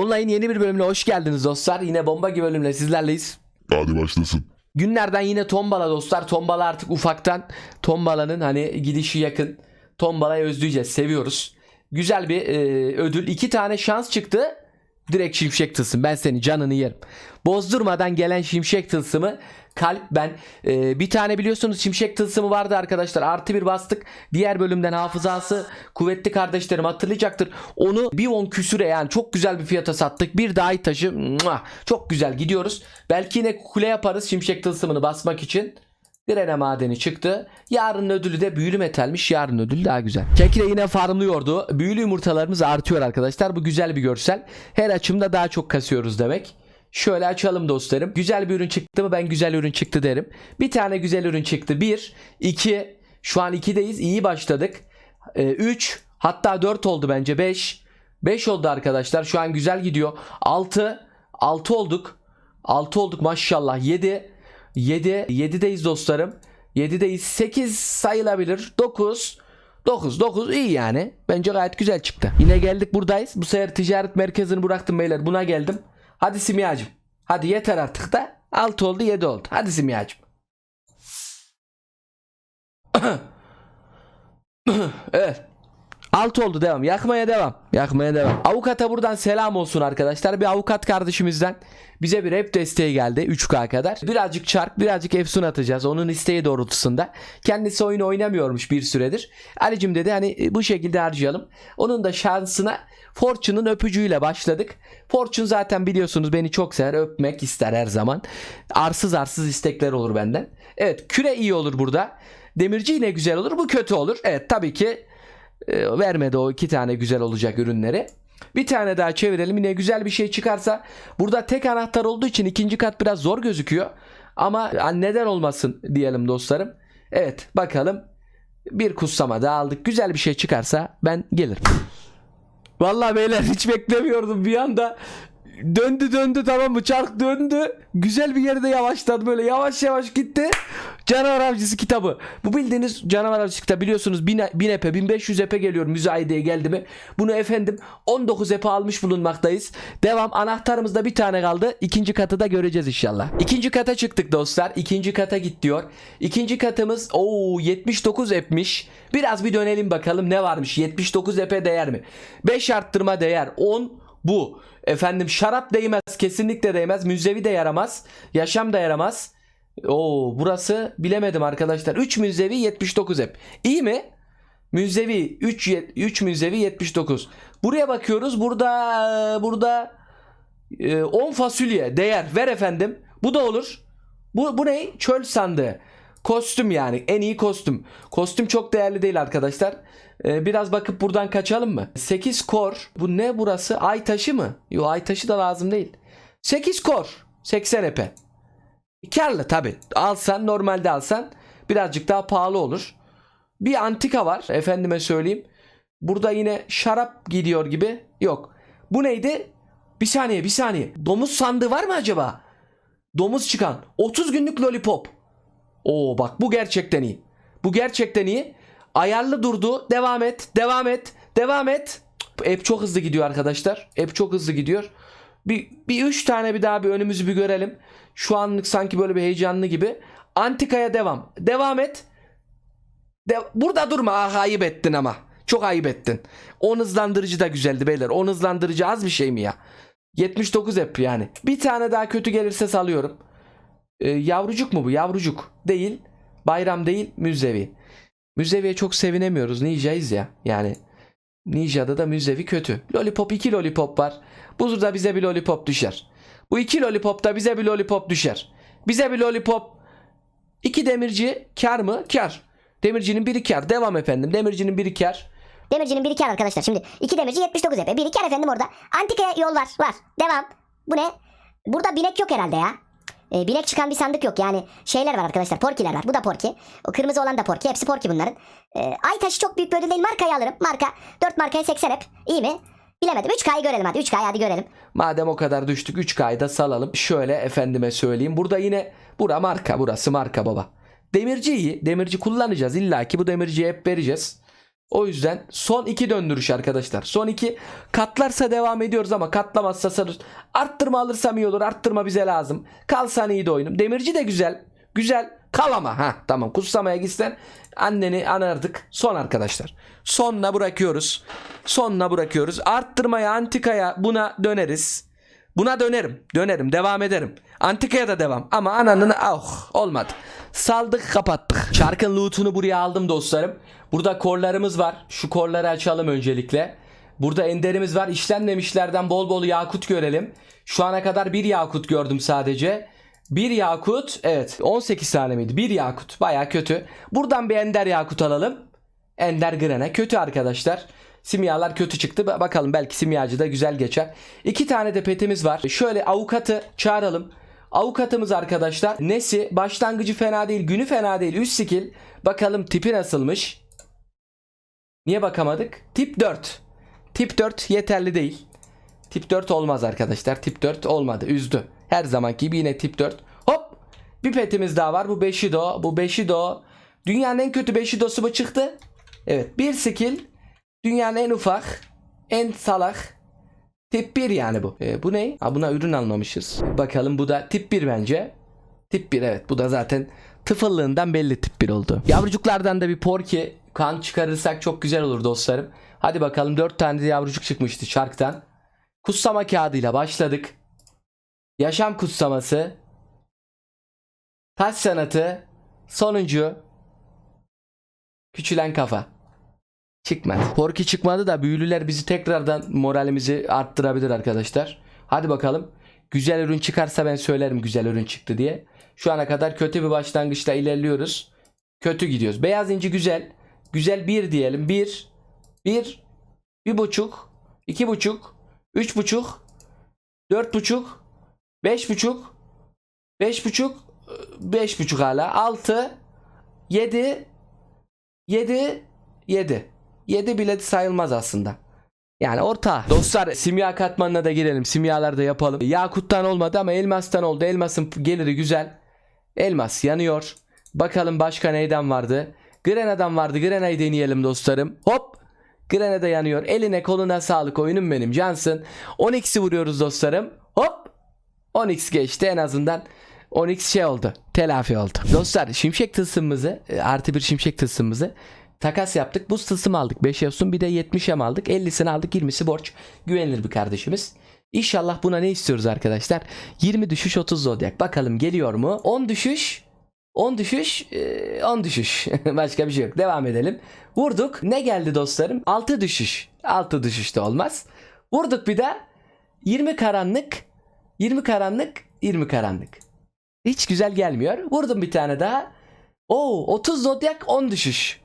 Online yeni bir bölümüne hoş geldiniz dostlar. Yine bomba gibi bölümle sizlerleyiz. Hadi başlasın. Günlerden yine tombala dostlar. Tombala artık ufaktan tombalanın hani gidişi yakın. Tombalayı özleyeceğiz. Seviyoruz. Güzel bir e, ödül. iki tane şans çıktı. Direkt şimşek tılsım. Ben senin canını yerim. Bozdurmadan gelen şimşek tılsımı kalp ben. E, bir tane biliyorsunuz şimşek tılsımı vardı arkadaşlar. Artı bir bastık. Diğer bölümden hafızası kuvvetli kardeşlerim hatırlayacaktır. Onu bir on küsüre yani çok güzel bir fiyata sattık. Bir daha taşı. Mua, çok güzel gidiyoruz. Belki yine kule yaparız şimşek tılsımını basmak için. Grene madeni çıktı. Yarın ödülü de büyülü metalmiş. Yarın ödülü daha güzel. Kekire yine farmlıyordu. Büyülü yumurtalarımız artıyor arkadaşlar. Bu güzel bir görsel. Her açımda daha çok kasıyoruz demek. Şöyle açalım dostlarım. Güzel bir ürün çıktı mı ben güzel ürün çıktı derim. Bir tane güzel ürün çıktı. 1, 2, şu an 2'deyiz. İyi başladık. 3, ee, hatta 4 oldu bence 5. 5 oldu arkadaşlar. Şu an güzel gidiyor. 6, 6 olduk. 6 olduk maşallah. 7, 7, 7'deyiz dostlarım. 7'deyiz. 8 sayılabilir. 9, 9 9 iyi yani. Bence gayet güzel çıktı. Yine geldik buradayız. Bu sefer ticaret merkezini bıraktım beyler. Buna geldim. Hadi simyacım. Hadi yeter artık da. 6 oldu 7 oldu. Hadi simyacım. evet. 6 oldu devam. Yakmaya devam. Yakmaya devam. Avukata buradan selam olsun arkadaşlar. Bir avukat kardeşimizden bize bir rap desteği geldi 3K kadar. Birazcık çark, birazcık efsun atacağız onun isteği doğrultusunda. Kendisi oyun oynamıyormuş bir süredir. Alicim dedi hani e, bu şekilde harcayalım. Onun da şansına Fortune'un öpücüğüyle başladık. Fortune zaten biliyorsunuz beni çok sever, öpmek ister her zaman. Arsız arsız istekler olur benden. Evet, küre iyi olur burada. Demirci yine güzel olur. Bu kötü olur. Evet tabii ki e, vermedi o iki tane güzel olacak ürünleri. Bir tane daha çevirelim. Yine güzel bir şey çıkarsa. Burada tek anahtar olduğu için ikinci kat biraz zor gözüküyor. Ama neden olmasın diyelim dostlarım. Evet bakalım. Bir kutsama daha aldık. Güzel bir şey çıkarsa ben gelirim. Vallahi beyler hiç beklemiyordum bir anda döndü döndü tamam mı? Çark döndü. Güzel bir yerde yavaşladı böyle. Yavaş yavaş gitti. Canavar avcısı kitabı. Bu bildiğiniz canavar avcısı kitabı. Biliyorsunuz 1000, 1000 epe 1500 epe geliyor müzayedeye geldi mi? Bunu efendim 19 epe almış bulunmaktayız. Devam anahtarımızda bir tane kaldı. İkinci katı da göreceğiz inşallah. İkinci kata çıktık dostlar. İkinci kata git diyor ikinci katımız o 79 epmiş. Biraz bir dönelim bakalım ne varmış. 79 epe değer mi? 5 arttırma değer 10 bu. Efendim şarap değmez kesinlikle değmez. Müzevi de yaramaz. Yaşam da yaramaz. Oo burası bilemedim arkadaşlar. 3 müzevi 79 hep. İyi mi? Müzevi 3 3 müzevi 79. Buraya bakıyoruz. Burada burada 10 e, fasulye değer. Ver efendim. Bu da olur. Bu bu ne? Çöl sandığı. Kostüm yani en iyi kostüm. Kostüm çok değerli değil arkadaşlar. Ee, biraz bakıp buradan kaçalım mı? 8 kor. Bu ne burası? Ay taşı mı? Yo ay taşı da lazım değil. 8 kor. 80 epe. Karlı tabi. Alsan normalde alsan birazcık daha pahalı olur. Bir antika var efendime söyleyeyim. Burada yine şarap gidiyor gibi. Yok. Bu neydi? Bir saniye bir saniye. Domuz sandığı var mı acaba? Domuz çıkan. 30 günlük lollipop. Oo bak bu gerçekten iyi. Bu gerçekten iyi. Ayarlı durdu. Devam et. Devam et. Devam et. App çok hızlı gidiyor arkadaşlar. App çok hızlı gidiyor. Bir, bir üç tane bir daha bir önümüzü bir görelim. Şu anlık sanki böyle bir heyecanlı gibi. Antikaya devam. Devam et. De Burada durma. Ah ayıp ettin ama. Çok ayıp ettin. 10 hızlandırıcı da güzeldi beyler. 10 hızlandırıcı az bir şey mi ya? 79 app yani. Bir tane daha kötü gelirse salıyorum. Ee, yavrucuk mu bu? Yavrucuk. Değil. Bayram değil. Müzevi. Müzeviye çok sevinemiyoruz. Ninja'yız ya. Yani Ninja'da da müzevi kötü. Lollipop 2 lollipop var. Buzur'da bize bir lollipop düşer. Bu iki lollipopta bize bir lollipop düşer. Bize bir lollipop. İki demirci kar mı? Kar. Demircinin biri kar. Devam efendim. Demircinin biri kar. Demircinin biri kar arkadaşlar. Şimdi iki demirci 79 epe. Biri kar efendim orada. Antikaya yol var. Var. Devam. Bu ne? Burada binek yok herhalde ya. E, bilek çıkan bir sandık yok. Yani şeyler var arkadaşlar. Porkiler var. Bu da porki. O kırmızı olan da porki. Hepsi porki bunların. E, ay taşı çok büyük bir ödül değil. Markayı alırım. Marka. 4 markaya 80 hep. İyi mi? Bilemedim. 3K'yı görelim hadi. 3K'yı hadi görelim. Madem o kadar düştük 3K'yı da salalım. Şöyle efendime söyleyeyim. Burada yine bura marka. Burası marka baba. Demirci iyi. Demirci kullanacağız. İlla ki bu demirciye hep vereceğiz. O yüzden son iki döndürüş arkadaşlar. Son iki katlarsa devam ediyoruz ama katlamazsa sarır. Arttırma alırsam iyi olur. Arttırma bize lazım. Kalsan iyi de oyunum. Demirci de güzel. Güzel. Kal ama. Ha tamam. Kutsamaya gitsen anneni anardık. Son arkadaşlar. Sonuna bırakıyoruz. Sonuna bırakıyoruz. Arttırmaya, antikaya buna döneriz. Buna dönerim. Dönerim. Devam ederim. Antikaya da devam. Ama ananın ah olmadı. Saldık kapattık. Çarkın loot'unu buraya aldım dostlarım. Burada korlarımız var. Şu korları açalım öncelikle. Burada enderimiz var. İşlenmemişlerden bol bol yakut görelim. Şu ana kadar bir yakut gördüm sadece. Bir yakut evet 18 tane miydi? Bir yakut baya kötü. Buradan bir ender yakut alalım. Ender Grene kötü arkadaşlar. Simyalar kötü çıktı. Ba- Bakalım belki simyacı da güzel geçer. İki tane de petimiz var. Şöyle avukatı çağıralım. Avukatımız arkadaşlar. Nesi? Başlangıcı fena değil. Günü fena değil. Üst skill. Bakalım tipi nasılmış? Niye bakamadık? Tip 4. Tip 4 yeterli değil. Tip 4 olmaz arkadaşlar. Tip 4 olmadı. Üzdü. Her zamanki gibi yine tip 4. Hop. Bir petimiz daha var. Bu Beshido. Bu Beshido. Dünyanın en kötü Beshido'su mu çıktı? Evet. Bir skill. Dünyanın en ufak. En salak. Tip 1 yani bu. E, bu ne? Ha, buna ürün almamışız. Bakalım bu da tip 1 bence. Tip 1 evet. Bu da zaten tıfıllığından belli tip 1 oldu. Yavrucuklardan da bir porki kan çıkarırsak çok güzel olur dostlarım. Hadi bakalım 4 tane de yavrucuk çıkmıştı çarktan. Kutsama kağıdıyla başladık. Yaşam kutsaması. Taş sanatı. Sonuncu. Küçülen kafa. Çıkmadı. Porki çıkmadı da büyülüler bizi tekrardan moralimizi arttırabilir arkadaşlar. Hadi bakalım. Güzel ürün çıkarsa ben söylerim güzel ürün çıktı diye. Şu ana kadar kötü bir başlangıçta ilerliyoruz. Kötü gidiyoruz. Beyaz inci güzel. Güzel bir diyelim. Bir. Bir. Bir buçuk. iki buçuk. Üç buçuk. Dört buçuk. Beş buçuk. Beş buçuk. Beş buçuk hala. Altı. Yedi. Yedi. Yedi. 7 bile sayılmaz aslında. Yani orta. Dostlar simya katmanına da girelim. Simyalar da yapalım. Yakuttan olmadı ama elmastan oldu. Elmasın geliri güzel. Elmas yanıyor. Bakalım başka neyden vardı? Grena'dan vardı. Grena'yı deneyelim dostlarım. Hop. Grena da yanıyor. Eline koluna sağlık oyunum benim. Cansın. 10x'i vuruyoruz dostlarım. Hop. 10x geçti en azından. 10x şey oldu. Telafi oldu. Dostlar şimşek tılsımımızı e, artı bir şimşek tılsımımızı takas yaptık. Buz tılsım aldık. 5 Efsun bir de 70'em aldık. 50'sini aldık. 20'si borç. Güvenilir bir kardeşimiz. İnşallah buna ne istiyoruz arkadaşlar? 20 düşüş 30 zodyak. Bakalım geliyor mu? 10 düşüş 10 düşüş, e, 10 düşüş. Başka bir şey yok. Devam edelim. Vurduk. Ne geldi dostlarım? 6 düşüş. 6 düşüş de olmaz. Vurduk bir de 20 karanlık, 20 karanlık, 20 karanlık. Hiç güzel gelmiyor. Vurdum bir tane daha. Oo 30 zodyak 10 düşüş.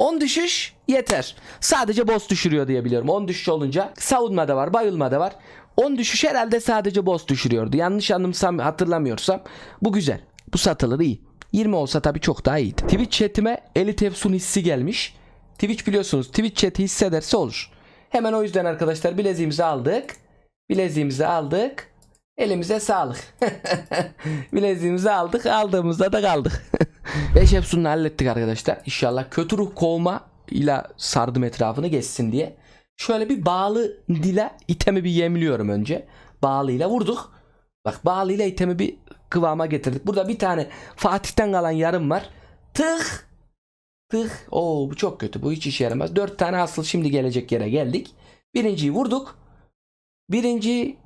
10 düşüş yeter. Sadece boss düşürüyor diye biliyorum. 10 düşüş olunca savunma da var, bayılma da var. 10 düşüş herhalde sadece boss düşürüyordu. Yanlış anımsam hatırlamıyorsam bu güzel. Bu satılır iyi. 20 olsa tabii çok daha iyiydi. Twitch chatime Elite Efsun hissi gelmiş. Twitch biliyorsunuz Twitch chat'i hissederse olur. Hemen o yüzden arkadaşlar bileziğimizi aldık. Bileziğimizi aldık. Elimize sağlık. Bileziğimizi aldık. Aldığımızda da kaldık. 5 Efsun'u hallettik arkadaşlar. İnşallah kötü ruh kovma ile sardım etrafını geçsin diye. Şöyle bir bağlı dile itemi bir yemliyorum önce. Bağlıyla vurduk. Bak bağlıyla itemi bir kıvama getirdik. Burada bir tane Fatih'ten kalan yarım var. Tık. Tık. Oo bu çok kötü. Bu hiç işe yaramaz. 4 tane asıl şimdi gelecek yere geldik. Birinciyi vurduk. Birinci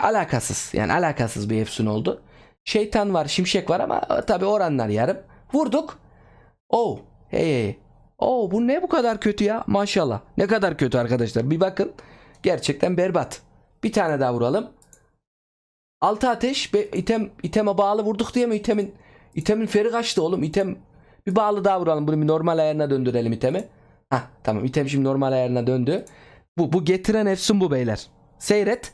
alakasız. Yani alakasız bir efsun oldu. Şeytan var, şimşek var ama tabi oranlar yarım. Vurduk. Oh, hey hey. Oh bu ne bu kadar kötü ya? Maşallah. Ne kadar kötü arkadaşlar. Bir bakın. Gerçekten berbat. Bir tane daha vuralım. Altı ateş. Be, item, iteme bağlı vurduk diye mi itemin itemin feri kaçtı oğlum? İtem bir bağlı daha vuralım. Bunu bir normal ayarına döndürelim itemi. Hah tamam item şimdi normal ayarına döndü. Bu, bu getiren efsun bu beyler. Seyret.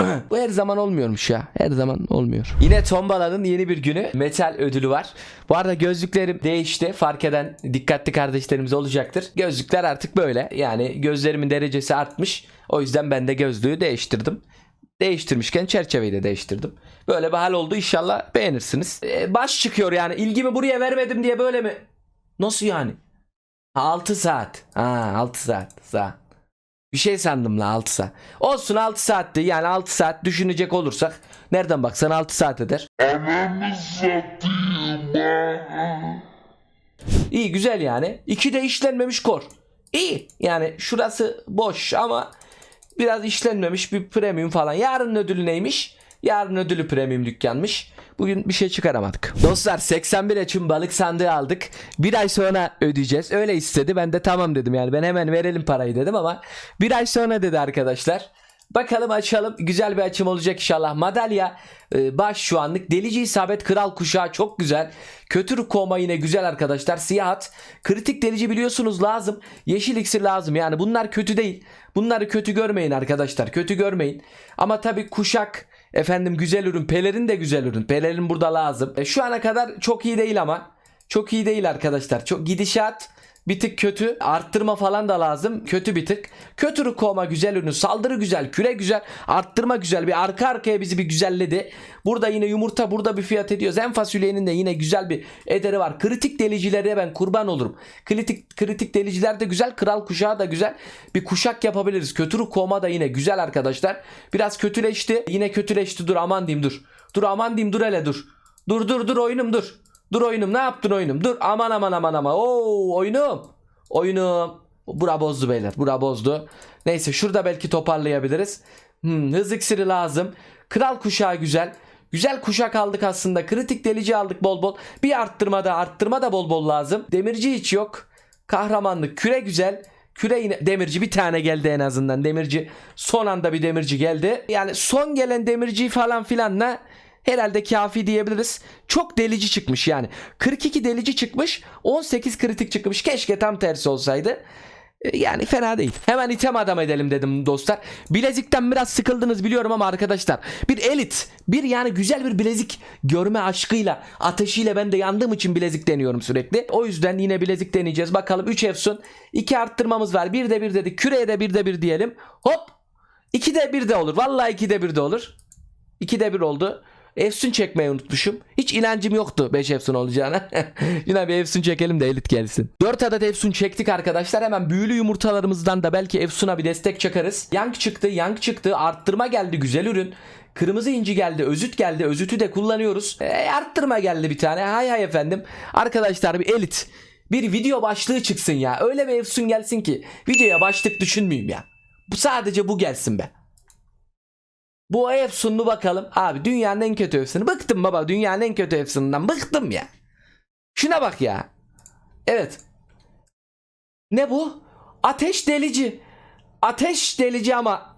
Bu her zaman olmuyormuş ya. Her zaman olmuyor. Yine tombalanın yeni bir günü. Metal ödülü var. Bu arada gözlüklerim değişti. Fark eden dikkatli kardeşlerimiz olacaktır. Gözlükler artık böyle. Yani gözlerimin derecesi artmış. O yüzden ben de gözlüğü değiştirdim. Değiştirmişken çerçeveyi de değiştirdim. Böyle bir hal oldu. İnşallah beğenirsiniz. Ee, baş çıkıyor yani. İlgimi buraya vermedim diye böyle mi? Nasıl yani? 6 saat. Ha 6 saat. Saat. Bir şey sandım la 6 saat. Olsun 6 saatti. Yani 6 saat düşünecek olursak nereden baksan 6 saat eder. İyi güzel yani. İki de işlenmemiş kor. İyi. Yani şurası boş ama biraz işlenmemiş bir premium falan. Yarın ödülü neymiş? Yarın ödülü premium dükkanmış. Bugün bir şey çıkaramadık. Dostlar 81 açım balık sandığı aldık. Bir ay sonra ödeyeceğiz. Öyle istedi. Ben de tamam dedim yani. Ben hemen verelim parayı dedim ama bir ay sonra dedi arkadaşlar. Bakalım açalım. Güzel bir açım olacak inşallah. Madalya e, baş şu anlık. Delici isabet kral kuşağı çok güzel. Kötü koma yine güzel arkadaşlar. Siyah at. Kritik delici biliyorsunuz lazım. Yeşil iksir lazım. Yani bunlar kötü değil. Bunları kötü görmeyin arkadaşlar. Kötü görmeyin. Ama tabii kuşak efendim güzel ürün. Pelerin de güzel ürün. Pelerin burada lazım. E, şu ana kadar çok iyi değil ama. Çok iyi değil arkadaşlar. Çok gidişat bir tık kötü. Arttırma falan da lazım. Kötü bir tık. Kötü rukoma güzel ürün. Saldırı güzel. Küre güzel. Arttırma güzel. Bir arka arkaya bizi bir güzelledi. Burada yine yumurta burada bir fiyat ediyor. Zen fasulyenin de yine güzel bir ederi var. Kritik delicilere ben kurban olurum. Kritik kritik deliciler de güzel. Kral kuşağı da güzel. Bir kuşak yapabiliriz. Kötü rukoma da yine güzel arkadaşlar. Biraz kötüleşti. Yine kötüleşti. Dur aman diyeyim dur. Dur aman diyeyim dur hele dur. Dur dur dur oyunum dur. Dur oyunum ne yaptın oyunum? Dur aman aman aman aman. Oo oyunum. Oyunum. Bura bozdu beyler. Bura bozdu. Neyse şurada belki toparlayabiliriz. Hmm, hız iksiri lazım. Kral kuşağı güzel. Güzel kuşak aldık aslında. Kritik delici aldık bol bol. Bir arttırma da arttırma da bol bol lazım. Demirci hiç yok. Kahramanlık küre güzel. Küre yine demirci bir tane geldi en azından. Demirci son anda bir demirci geldi. Yani son gelen demirci falan filanla herhalde kafi diyebiliriz. Çok delici çıkmış yani. 42 delici çıkmış, 18 kritik çıkmış. Keşke tam tersi olsaydı. E, Yani fena değil. Hemen item adam edelim dedim dostlar. Bilezikten biraz sıkıldınız biliyorum ama arkadaşlar. Bir elit, bir yani güzel bir bilezik görme aşkıyla, ateşiyle ben de yandığım için bilezik deniyorum sürekli. O yüzden yine bilezik deneyeceğiz. Bakalım 3 efsun. 2 arttırmamız var. Bir de bir dedik. Küreye de bir de bir diyelim. Hop. 2 de bir de olur. Vallahi 2 de bir de olur. 2 de bir oldu. Efsun çekmeyi unutmuşum. Hiç inancım yoktu 5 Efsun olacağına. Yine bir Efsun çekelim de elit gelsin. 4 adet Efsun çektik arkadaşlar. Hemen büyülü yumurtalarımızdan da belki Efsun'a bir destek çakarız. Yank çıktı, yank çıktı. Arttırma geldi, güzel ürün. Kırmızı inci geldi, özüt geldi. Özütü de kullanıyoruz. E, arttırma geldi bir tane. Hay hay efendim. Arkadaşlar bir elit. Bir video başlığı çıksın ya. Öyle bir Efsun gelsin ki videoya başlık düşünmeyeyim ya. Bu sadece bu gelsin be. Bu Efsun'u bakalım. Abi dünyanın en kötü Efsun'u. Bıktım baba dünyanın en kötü Efsun'undan. Bıktım ya. Şuna bak ya. Evet. Ne bu? Ateş delici. Ateş delici ama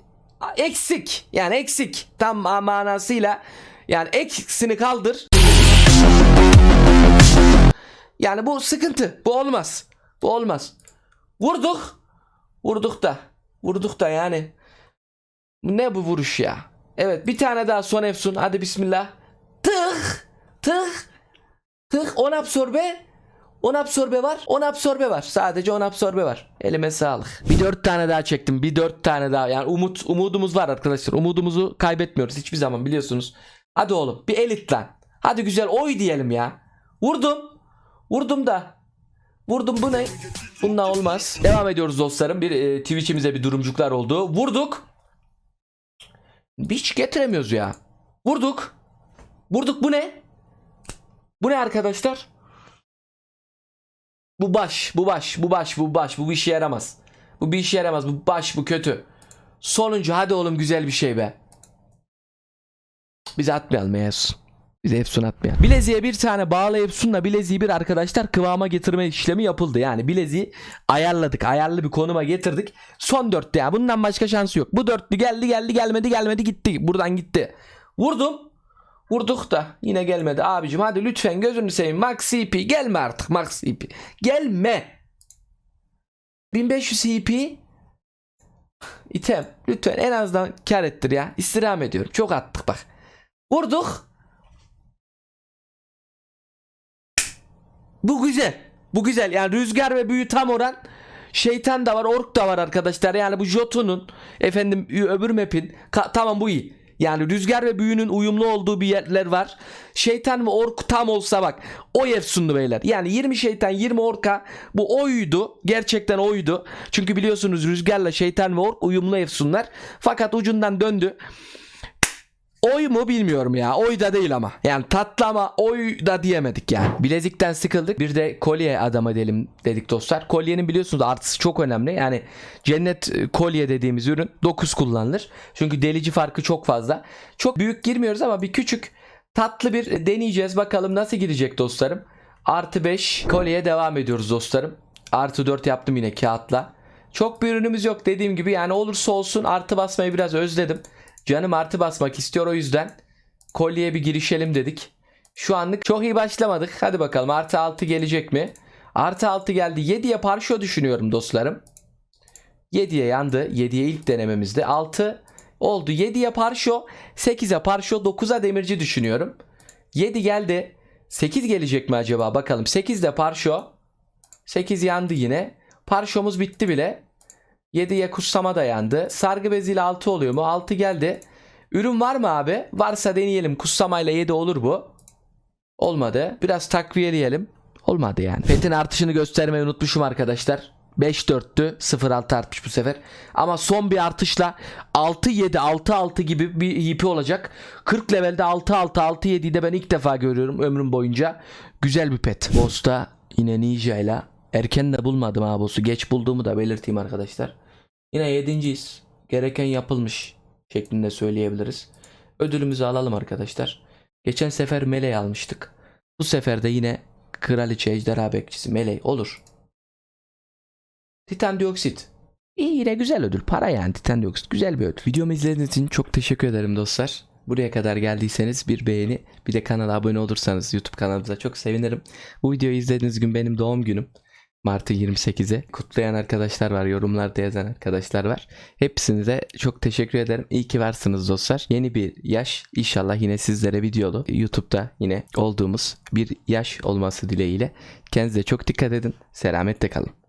eksik. Yani eksik. Tam manasıyla. Yani eksini kaldır. Yani bu sıkıntı. Bu olmaz. Bu olmaz. Vurduk. Vurduk da. Vurduk da yani. Ne bu vuruş ya? Evet bir tane daha son efsun. Hadi bismillah. Tık. Tık. Tık. 10 absorbe. 10 absorbe var. 10 absorbe var. Sadece 10 absorbe var. Elime sağlık. Bir 4 tane daha çektim. Bir 4 tane daha. Yani umut umudumuz var arkadaşlar. Umudumuzu kaybetmiyoruz hiçbir zaman biliyorsunuz. Hadi oğlum bir elit lan. Hadi güzel oy diyelim ya. Vurdum. Vurdum da. Vurdum bu ne? Bununla olmaz. Devam ediyoruz dostlarım. Bir e, Twitch'imize bir durumcuklar oldu. Vurduk. Hiç getiremiyoruz ya. Vurduk. Vurduk bu ne? Bu ne arkadaşlar? Bu baş, bu baş, bu baş, bu baş. Bu bir işe yaramaz. Bu bir işe yaramaz. Bu baş, bu kötü. Sonuncu hadi oğlum güzel bir şey be. Biz atmayalım Efsun. Biz Efsun atmayalım. Bileziğe bir tane bağlı Efsun'la bileziği bir arkadaşlar kıvama getirme işlemi yapıldı. Yani bileziği ayarladık. Ayarlı bir konuma getirdik. Son dörtte ya. Bundan başka şansı yok. Bu dörtlü geldi geldi gelmedi gelmedi gitti. Buradan gitti. Vurdum. Vurduk da yine gelmedi abicim hadi lütfen gözünü seveyim Max CP gelme artık Max CP gelme 1500 CP item lütfen en azından kar ettir ya istirham ediyorum çok attık bak vurduk bu güzel bu güzel yani rüzgar ve büyü tam oran şeytan da var ork da var arkadaşlar yani bu Jotun'un efendim öbür map'in tamam bu iyi Yani rüzgar ve büyünün uyumlu olduğu bir yerler var. Şeytan ve ork tam olsa bak. O efsunlu beyler. Yani 20 şeytan 20 orka bu oydu. Gerçekten oydu. Çünkü biliyorsunuz rüzgarla şeytan ve ork uyumlu efsunlar. Fakat ucundan döndü. Oy mu bilmiyorum ya. Oy da değil ama. Yani tatlı ama oy da diyemedik yani. Bilezikten sıkıldık. Bir de kolye adam edelim dedik dostlar. Kolyenin biliyorsunuz artısı çok önemli. Yani cennet e, kolye dediğimiz ürün 9 kullanılır. Çünkü delici farkı çok fazla. Çok büyük girmiyoruz ama bir küçük tatlı bir deneyeceğiz. Bakalım nasıl gidecek dostlarım. Artı 5 kolyeye devam ediyoruz dostlarım. Artı 4 yaptım yine kağıtla. Çok bir ürünümüz yok dediğim gibi yani olursa olsun artı basmayı biraz özledim. Canım artı basmak istiyor o yüzden kolyeye bir girişelim dedik. Şu anlık çok iyi başlamadık. Hadi bakalım artı 6 gelecek mi? Artı 6 geldi. 7'ye parşo düşünüyorum dostlarım. 7'ye yandı. 7'ye ilk denememizde. 6 oldu. 7'ye parşo. 8'e parşo. 9'a demirci düşünüyorum. 7 geldi. 8 gelecek mi acaba? Bakalım. 8'de parşo. 8 yandı yine. Parşomuz bitti bile. 7'ye kutsama da yandı. Sargı beziyle 6 oluyor mu? 6 geldi. Ürün var mı abi? Varsa deneyelim. Kutsamayla 7 olur bu. Olmadı. Biraz takviyeleyelim. Olmadı yani. Petin artışını göstermeyi unutmuşum arkadaşlar. 5-4'tü. 0-6 artmış bu sefer. Ama son bir artışla 6-7 6-6 gibi bir hipi olacak. 40 levelde 6-6 6-7'yi de ben ilk defa görüyorum ömrüm boyunca. Güzel bir pet. Boss'ta yine Ninja ile erken de bulmadım ha boss'u. Geç bulduğumu da belirteyim arkadaşlar. Yine yedinciyiz. Gereken yapılmış şeklinde söyleyebiliriz. Ödülümüzü alalım arkadaşlar. Geçen sefer Meleği almıştık. Bu sefer de yine Kraliçe Ejderha Bekçisi Meleği olur. Titan dioksit. İyi yine güzel ödül. Para yani titan dioksit. Güzel bir ödül. Videomu izlediğiniz için çok teşekkür ederim dostlar. Buraya kadar geldiyseniz bir beğeni bir de kanala abone olursanız YouTube kanalımıza çok sevinirim. Bu videoyu izlediğiniz gün benim doğum günüm. Mart'ın 28'i. Kutlayan arkadaşlar var. Yorumlarda yazan arkadaşlar var. Hepsinize çok teşekkür ederim. İyi ki varsınız dostlar. Yeni bir yaş. İnşallah yine sizlere videolu. YouTube'da yine olduğumuz bir yaş olması dileğiyle. Kendinize çok dikkat edin. Selametle kalın.